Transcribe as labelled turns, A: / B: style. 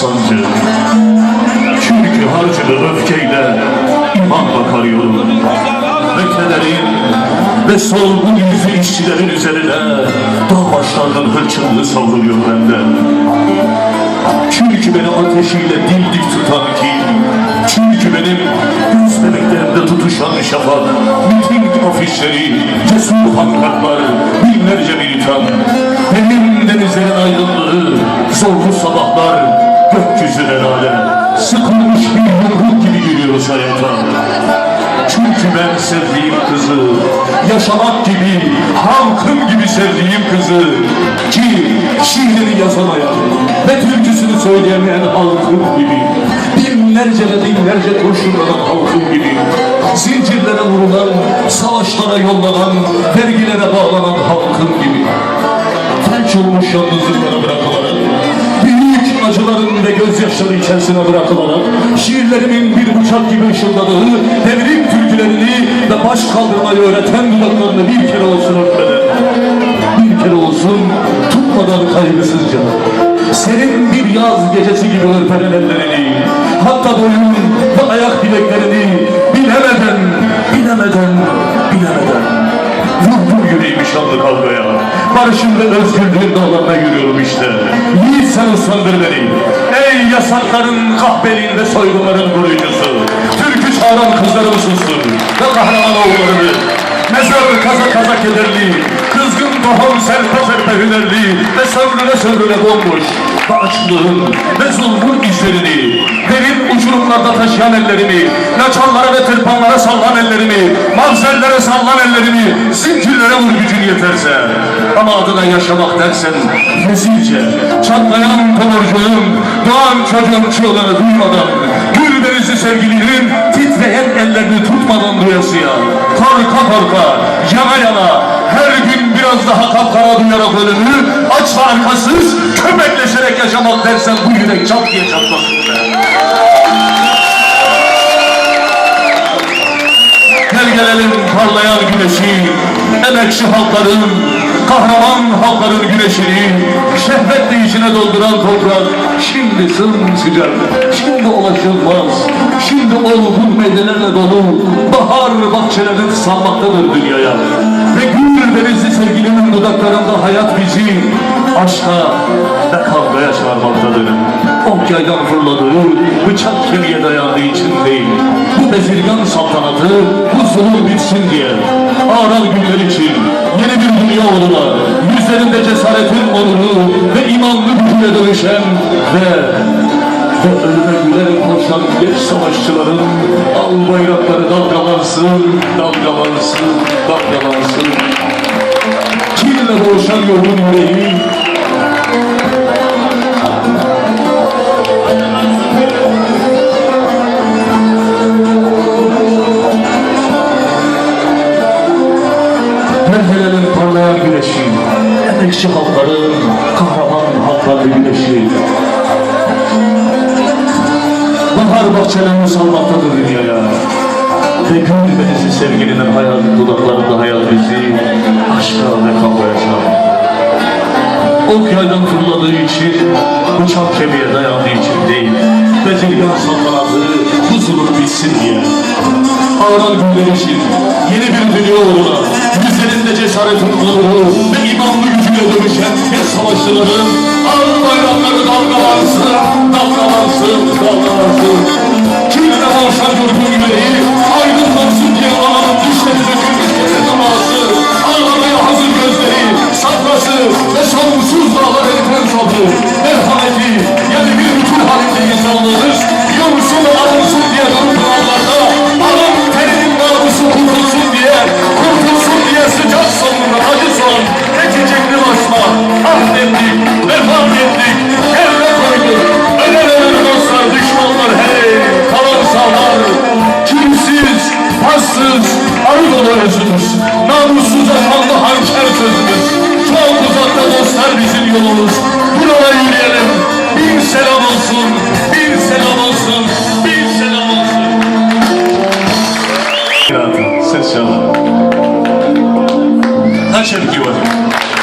A: sancı Çünkü harcını öfkeyle imanla karıyorum Ve kederin ve solgun yüzü işçilerin üzerine Dağ başlarının hırçınlığı savruluyor benden. Çünkü beni ateşiyle dimdik tutan kim Çünkü benim göz bebeklerimde tutuşan şafak Miting afişleri, cesur pankartlar Binlerce militan Benim denizlerin aydınlığı Zorlu ben sevdiğim kızı yaşamak gibi, halkım gibi sevdiğim kızı ki şiirini yazamayan ve türküsünü söyleyemeyen halkım gibi binlerce ve binlerce kurşunlanan halkım gibi zincirlere vurulan, savaşlara yollanan, vergilere bağlanan halkım gibi felç olmuş yalnızlıklara bırakılarak büyük acıların ve gözyaşları içerisine bırakılarak şiirlerimin bir bıçak gibi ışıldadığı devrim ve baş kaldırmayı öğreten dudaklarını bir kere olsun öpmeden bir kere olsun tutmadan kaygısızca senin bir yaz gecesi gibi ürperen ellerini hatta boyun ve ayak bileklerini bilemeden bilemeden bilemeden. Vurdum yüreğimi şanlı kavgaya Barışın ve özgürlüğün dağlarına yürüyorum işte. Yiğit sen ıslandır beni. Ey yasakların kahperin ve soygunların koruyucusu Türkü çağıran kızlarımı sustur Ve kahraman oğullarını Mezar kaza kaza kederli. Kızgın tohum serpe serpe hünerli. Ve sömrüle sömrüle bomboş. Ve açlığın ve zulmün izlerini. Derin uçurumlarda taşıyan ellerini. Laçanlara ve tırpanlara sallan ellerini. Mavzellere sallan ellerini. Zincirlere vur gücün yeterse. Ama adına yaşamak dersen Rezilce Çatlayan tomurcuğun Doğan çocuğun çığlığını duymadan Denizli sevgilinin Titreyen ellerini tutmadan duyasıya Korka korka Yana yana Her gün biraz daha kapkara duyarak ölümü Aç ve arkasız Köpekleşerek yaşamak dersen Bu yürek çat diye çatlasın be. Gel gelelim parlayan güneşi, emekçi halkların, kahraman halkların güneşini, şehvetle içine dolduran toprak, şimdi sımsıcak, şimdi ulaşılmaz, şimdi olgun meyvelerle dolu, bahar bahçeleri salmaktadır dünyaya. Ve gül denizli sevgilinin dudaklarında hayat bizi, aşka ve kavgaya çağırmaktadır. Ok yaydan fırladığı, bıçak kemiğe. Bu bezirgan saltanatı, bu zulüm bitsin diye. Ağral günler için, yeni bir dünya uğruna, yüzlerinde cesaretin onuru ve imanlı gücüne dönüşen ve ve ölüme gülerek koşan genç savaşçıların al bayrakları dalgalansın, dalgalansın, dalgalansın. Kinle boğuşan yorgun yüreği, emekçi halkların, kahraman halkların güneşi. Bahar bahçelerini salmaktadır dünyaya. Ve gül sevgilinin hayal dudaklarında hayal bizi aşka ve kavgaya çağırır. Ok yaydan fırladığı için, bıçak kemiğe dayandığı için değil, bezirgan saltanatı bu zulüm bitsin diye. Ağran günler için, yeni bir dünya uğruna, cesaretin onuru ve imanlı gücüyle dönüşen bir savaşçıların yolumuz. Buralar yürüyelim. Bin selam olsun. Bin selam olsun. Bin selam olsun. Ses çalın. Taş erkiyor. Şey